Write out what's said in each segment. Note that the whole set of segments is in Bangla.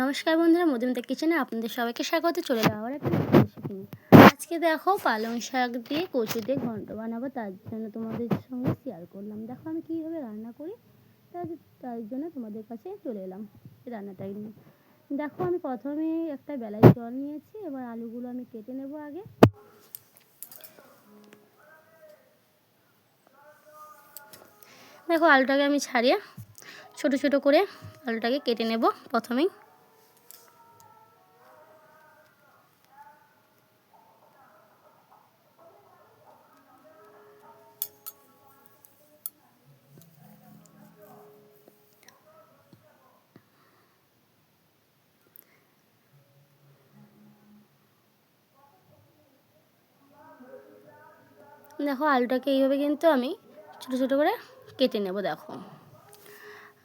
নমস্কার বন্ধুরা, মধুমিতা কিচেনে আপনাদের সবাইকে স্বাগত। চলে যাওয়ার একটা রেসিপি আজকে দেখো পালং শাক দিয়ে কচু দিয়ে ঘন্ট বানাবো, তার জন্য তোমাদের সঙ্গে শেয়ার করলাম। দেখো আমি কীভাবে রান্না করি, তার তার জন্য তোমাদের কাছে চলে এলাম রান্নাটা নিয়ে। দেখো আমি প্রথমে একটা বেলায় জল নিয়েছি, এবার আলুগুলো আমি কেটে নেব আগে। দেখো আলুটাকে আমি ছাড়িয়ে ছোট ছোট করে আলুটাকে কেটে নেব প্রথমেই। দেখো আলুটাকে এইভাবে কিন্তু আমি ছোটো ছোটো করে কেটে নেব, দেখো।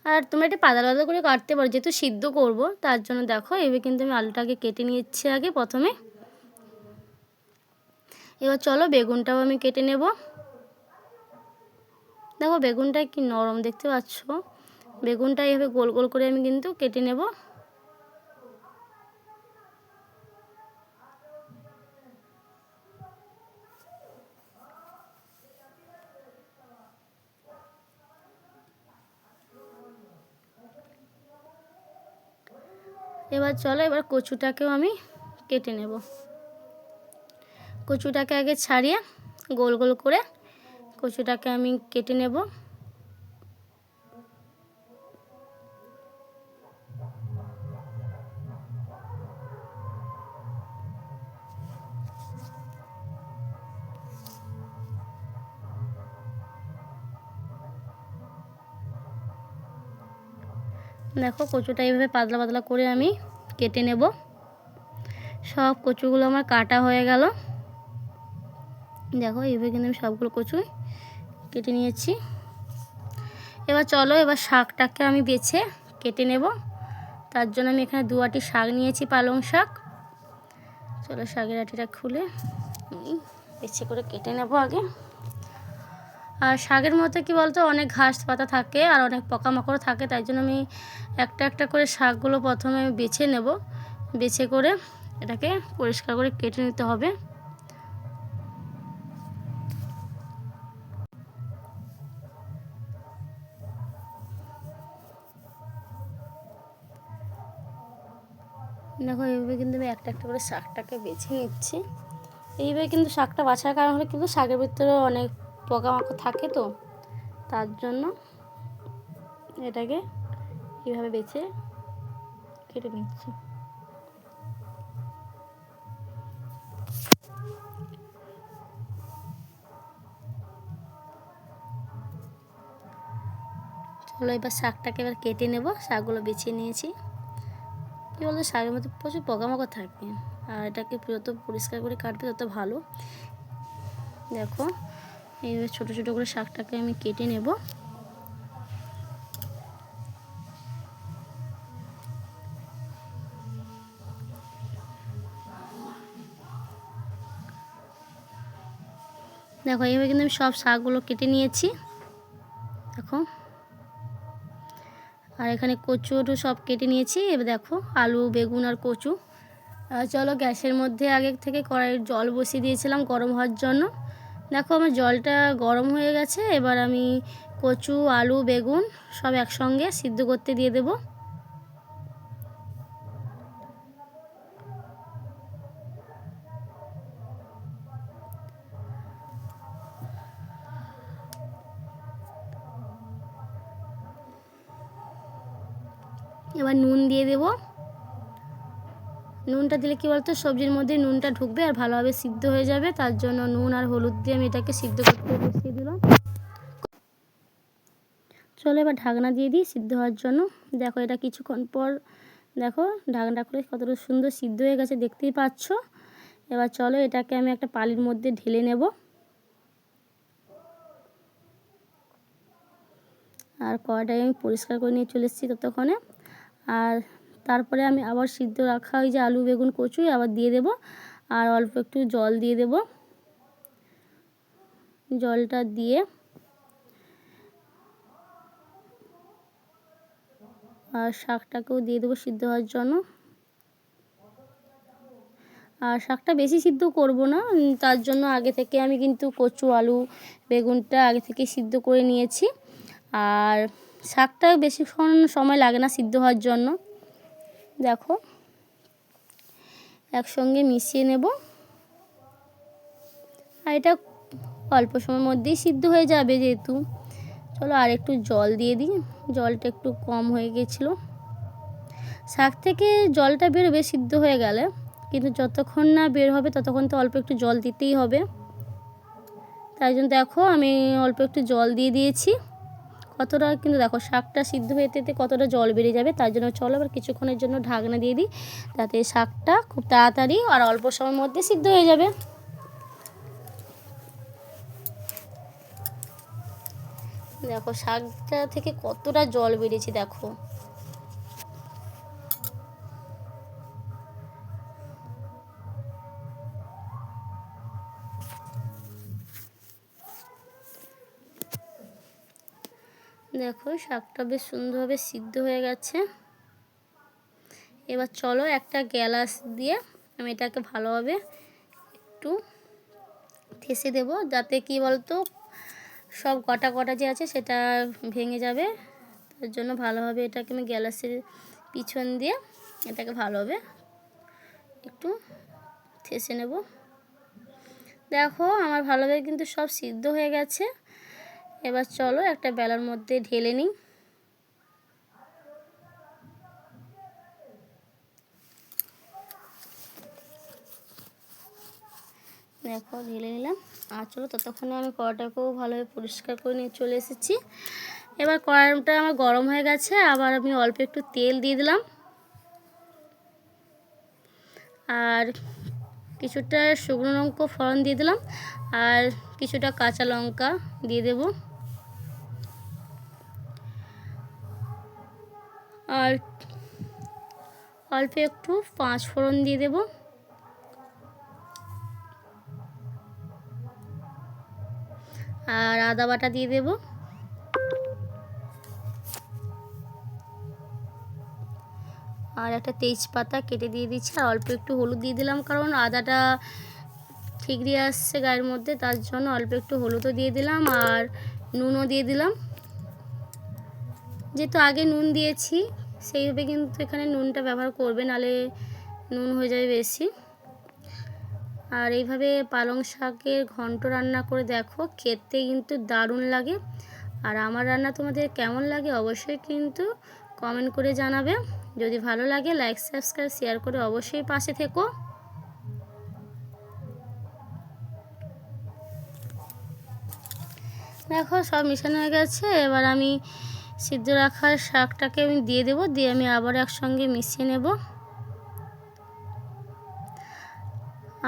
আর তোমরা এটা পাতা পাতা করে কাটতে পারো, যেহেতু সিদ্ধ করব, তার জন্য দেখো এইভাবে কিন্তু আমি আলুটাকে কেটে নিচ্ছি আগে প্রথমে। এবার চলো বেগুনটাও আমি কেটে নেব। দেখো বেগুনটা কি নরম দেখতে পাচ্ছ। বেগুনটা এইভাবে গোল গোল করে আমি কিন্তু কেটে নেব। এবার চলো, এবার কচুটাকেও আমি কেটে নেব। কচুটাকে আগে ছাড়িয়ে গোল গোল করে কচুটাকে আমি কেটে নেব। দেখো কচুটা এইভাবে পাতলা পাতলা করে আমি কেটে নেব। সব কচুগুলো আমার কাটা হয়ে গেল। দেখো এইভাবে কিন্তু আমি সবগুলো কচুই কেটে নিয়েছি। এবার চলো এবার শাকটাকে আমি বেছে কেটে নেব। তার জন্য আমি এখানে দু আটি শাক নিয়েছি, পালং শাক। চলো শাকের আটিটা খুলে বেছে করে কেটে নেব আগে। আর শাকের মধ্যে কি বলতো, অনেক ঘাস পাতা থাকে আর অনেক পোকামাকড় থাকে, তাই জন্য আমি একটা একটা করে শাকগুলো প্রথমে বেছে নেব। বেছে করে এটাকে পরিষ্কার করে কেটে নিতে হবে। দেখো, এইভাবে কিন্তু আমি একটা একটা করে শাকটাকে বেছে নিচ্ছি। এইভাবে কিন্তু শাকটা বাছার কারণ হলে কিন্তু শাকের ভিতরে অনেক পোকামাকড় থাকে তো, তার জন্য এটাকে কীভাবে বেছে কেটে নিচ্ছি। চলো এবার শাকটাকে এবার কেটে নেব, শাকগুলো বেছে নিয়েছি। কী বলতো, শাকের মধ্যে প্রচুর পোকামাকড় থাকে আর এটাকে যত পরিষ্কার করে কাটবে তত ভালো। দেখো এইভাবে ছোটো ছোটো করে শাকটাকে আমি কেটে নেব। দেখো, এইভাবে কিন্তু আমি সব শাকগুলো কেটে নিয়েছি। দেখো। আর এখানে কচুরও সব কেটে নিয়েছি। এবার দেখো, আলু, বেগুন আর কচু। চলো গ্যাসের মধ্যে আগে থেকে কড়াইয়ের জল বসিয়ে দিয়েছিলাম গরম হওয়ার জন্য। দেখো আমার জলটা গরম হয়ে গেছে, এবার আমি কচু, আলু, বেগুন সব একসঙ্গে সিদ্ধ করতে দিয়ে দেবো। এবার নুন দিয়ে দেব। নুনটা দিলে কী বলতো? সবজির মধ্যে নুনটা ঢুকবে আর ভালোভাবে সিদ্ধ হয়ে যাবে। তার জন্য নুন আর হলুদ দিয়ে আমি এটাকে সিদ্ধ করতে বসিয়ে দিলাম। চলো এবার ঢাকনা দিয়ে দিই সিদ্ধ হওয়ার জন্য। দেখো এটা কিছুক্ষণ পর দেখো ঢাকনা করে কতটা সুন্দর সিদ্ধ হয়ে গেছে, দেখতেই পাচ্ছ? এবার চলো এটাকে আমি একটা পালির মধ্যে ঢেলে নেব। আর কড়াটাই আমি পরিষ্কার করে নিয়ে চলে এসেছি ততক্ষণে। আর তারপরে আমি আবার সিদ্ধ রাখা ওই যে আলু, বেগুন কচু আবার দিয়ে দেব। আর অল্প একটু জল দিয়ে দেব। জলটা দিয়ে আর শাকটাকেও দিয়ে দেবো সিদ্ধ হওয়ার জন্য। আর শাকটা বেশি সিদ্ধ করব না তার জন্য আগে থেকে আমি কিন্তু কচু, আলু, বেগুনটা আগে থেকে সিদ্ধ করে নিয়েছি। আর শাকটা বেশিক্ষণ সময় লাগে না সিদ্ধ হওয়ার জন্য। দেখো, একসঙ্গে মিশিয়ে নেব। আর এটা অল্প সময়ের মধ্যেই সিদ্ধ হয়ে যাবে যেহেতু। চলো আর একটু জল দিয়ে দিই, জলটা একটু কম হয়ে গেছিল। শাক থেকে জলটা বেরোবে, সিদ্ধ হয়ে গেলে। কিন্তু যতক্ষণ না বের হবে, ততক্ষণ তো অল্প একটু জল দিতেই হবে। তাই জন্য দেখো, আমি অল্প একটু জল দিয়ে দিয়েছি। কতটা কিন্তু দেখো শাকটা সিদ্ধ হয়ে যেতে কতটা জল বেড়ে যাবে, তার জন্য চলো আবার কিছুক্ষণের জন্য ঢাকনা দিয়ে দিই তাতে শাকটা খুব তাড়াতাড়ি আর অল্প সময়ের মধ্যে সিদ্ধ হয়ে যাবে। দেখো শাকটা থেকে কতটা জল বেরিয়েছে দেখো। দেখো, শাকটা বেশ সুন্দরভাবে সিদ্ধ হয়ে গেছে। এবার চলো একটা গ্যালাস দিয়ে আমি এটাকে ভালোভাবে একটু ঠেসে দেবো, যাতে কি বলতো, সব কটা কটা যে আছে সেটা ভেঙে যাবে। তার জন্য ভালোভাবে এটাকে আমি গ্যালাসের পিছন দিয়ে এটাকে ভালোভাবে একটু ঠেসে নেব। দেখো, আমার ভালোভাবে কিন্তু সব সিদ্ধ হয়ে গেছে। এবার চলো একটা বেলার মধ্যে ঢেলে নিই। দেখো, ঢেলে নিলাম। আর চলো, ততক্ষণে আমি কড়াটাকেও ভালোভাবে পরিষ্কার করে নিয়ে চলে এসেছি। এবার কড়াইটা আমার গরম হয়ে গেছে, আবার আমি অল্প একটু তেল দিয়ে দিলাম। আর কিছুটা শুকনো লঙ্কা ফোড়ন দিয়ে দিলাম, আর কিছুটা কাঁচা লঙ্কা দিয়ে দেব। আর অল্প একটু পাঁচ ফোড়ন দিয়ে দেব। আর আদা বাটা দিয়ে দেব। আর একটা তেজপাতা কেটে দিয়ে দিচ্ছি। আর অল্প একটু হলুদ দিয়ে দিলাম, কারণ আদাটা ঠিকরি আসছে গায়ের মধ্যে, তার জন্য অল্প একটু হলুদও দিয়ে দিলাম আর নুনও দিয়ে দিলাম। যেহেতু আগে নুন দিয়েছি, সেইভাবে কিন্তু এখানে নুনটা ব্যবহার করবে, নালে নুন হয়ে যাবে বেশি। আর এইভাবে পালং শাকের ঘন্ট রান্না করে দেখো, খেতে কিন্তু দারুণ লাগে। আর আমার রান্না তোমাদের কেমন লাগে অবশ্যই কিন্তু কমেন্ট করে জানাবে। যদি ভালো লাগে লাইক সাবস্ক্রাইব শেয়ার করে অবশ্যই পাশে থেকো। দেখো, সব মিশানো হয়ে গেছে। এবার আমি সিদ্ধ রাখার শাকটাকে আমি দিয়ে দেবো, দিয়ে আমি আবার একসঙ্গে মিশিয়ে নেব।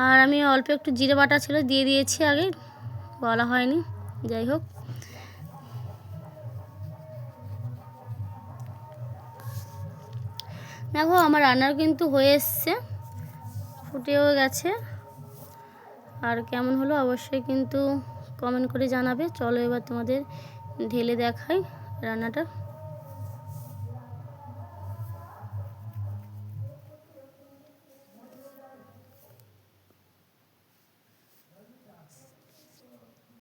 আর আমি অল্প একটু জিরে বাটা ছিল, দিয়ে দিয়েছি আগে, বলা হয়নি, যাই হোক। দেখো, আমার রান্নার কিন্তু হয়ে এসছে, ফুটেও গেছে। আর কেমন হলো অবশ্যই কিন্তু কমেন্ট করে জানাবে। চলো এবার তোমাদের ঢেলে দেখাই। রান্নাটা?